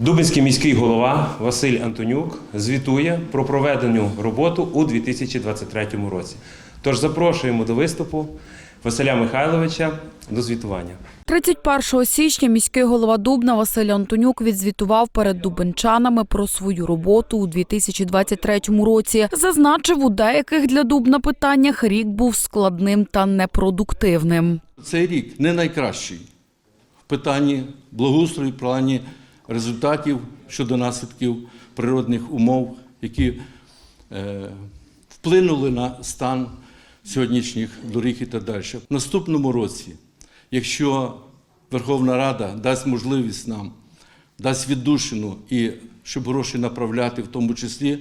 Дубинський міський голова Василь Антонюк звітує про проведену роботу у 2023 році. Тож запрошуємо до виступу Василя Михайловича до звітування. 31 січня міський голова Дубна Василь Антонюк відзвітував перед дубенчанами про свою роботу у 2023 році. Зазначив, у деяких для Дубна питаннях рік був складним та непродуктивним. Цей рік не найкращий в питанні благоустрою, в плані результатів щодо наслідків природних умов, які е, вплинули на стан сьогоднішніх доріг і так далі. В наступному році, якщо Верховна Рада дасть можливість нам, дасть віддушину і щоб гроші направляти, в тому числі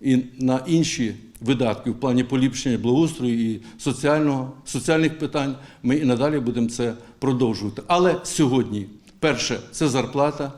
і на інші видатки в плані поліпшення благоустрою і соціального, соціальних питань, ми і надалі будемо це продовжувати. Але сьогодні, перше, це зарплата,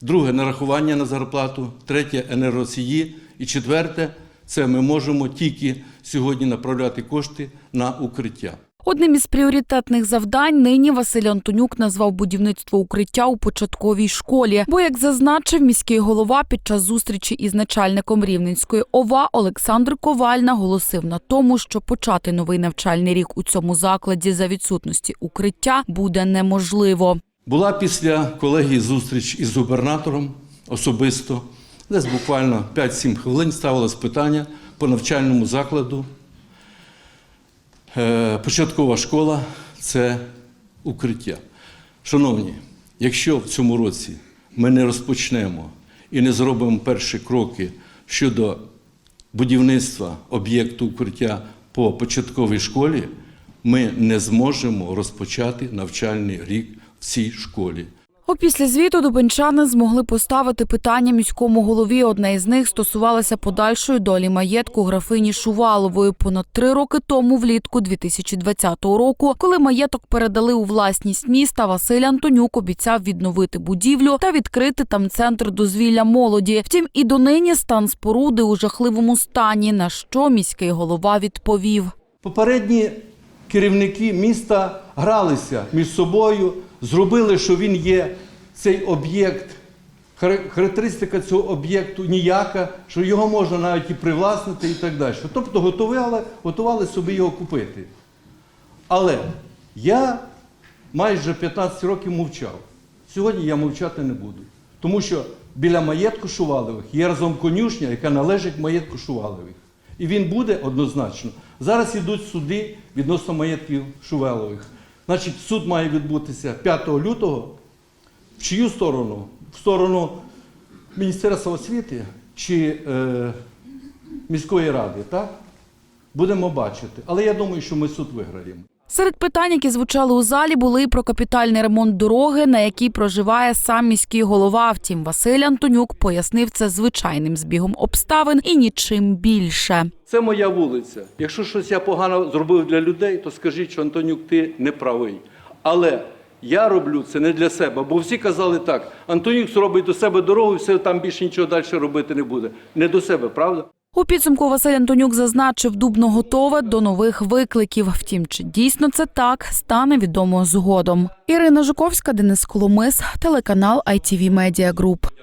друге нарахування на зарплату, третє енергосії і четверте це ми можемо тільки сьогодні направляти кошти на укриття. Одним із пріоритетних завдань нині Василь Антонюк назвав будівництво укриття у початковій школі. Бо, як зазначив міський голова під час зустрічі із начальником Рівненської ОВА Олександр Коваль наголосив на тому, що почати новий навчальний рік у цьому закладі за відсутності укриття буде неможливо. Була після колегії зустріч із губернатором особисто. Десь буквально 5-7 хвилин ставилось питання по навчальному закладу. Е, Початкова школа це укриття. Шановні, якщо в цьому році ми не розпочнемо і не зробимо перші кроки щодо будівництва об'єкту укриття по початковій школі, ми не зможемо розпочати навчальний рік в цій школі. Опісля звіту дубенчани змогли поставити питання міському голові. Одне із них стосувалося подальшої долі маєтку графині Шувалової понад три роки тому, влітку 2020 року, коли маєток передали у власність міста. Василь Антонюк обіцяв відновити будівлю та відкрити там центр дозвілля молоді. Втім, і донині стан споруди у жахливому стані. На що міський голова відповів. Попередні керівники міста гралися між собою, зробили, що він є цей об'єкт. Характеристика цього об'єкту ніяка, що його можна навіть і привласнити і так далі. Тобто готували, готували собі його купити. Але я майже 15 років мовчав. Сьогодні я мовчати не буду. Тому що біля маєтку Шувалових є разом конюшня, яка належить маєтку Шувалових. І він буде однозначно. Зараз йдуть суди відносно маєтків Шувалових. Значить, суд має відбутися 5 лютого. В чию сторону? В сторону Міністерства освіти чи е, міської ради, так? Будемо бачити. Але я думаю, що ми суд виграємо. Серед питань, які звучали у залі, були і про капітальний ремонт дороги, на якій проживає сам міський голова. Втім, Василь Антонюк пояснив це звичайним збігом обставин і нічим більше. Це моя вулиця. Якщо щось я погано зробив для людей, то скажіть, що Антонюк, ти не правий. Але я роблю це не для себе, бо всі казали так: Антонюк зробить до себе дорогу, і все там більше нічого далі робити не буде. Не до себе, правда? У підсумку Василь Антонюк зазначив, Дубно готове до нових викликів. Втім, чи дійсно це так, стане відомо згодом. Ірина Жуковська, Денис Коломис, телеканал ITV Media Group.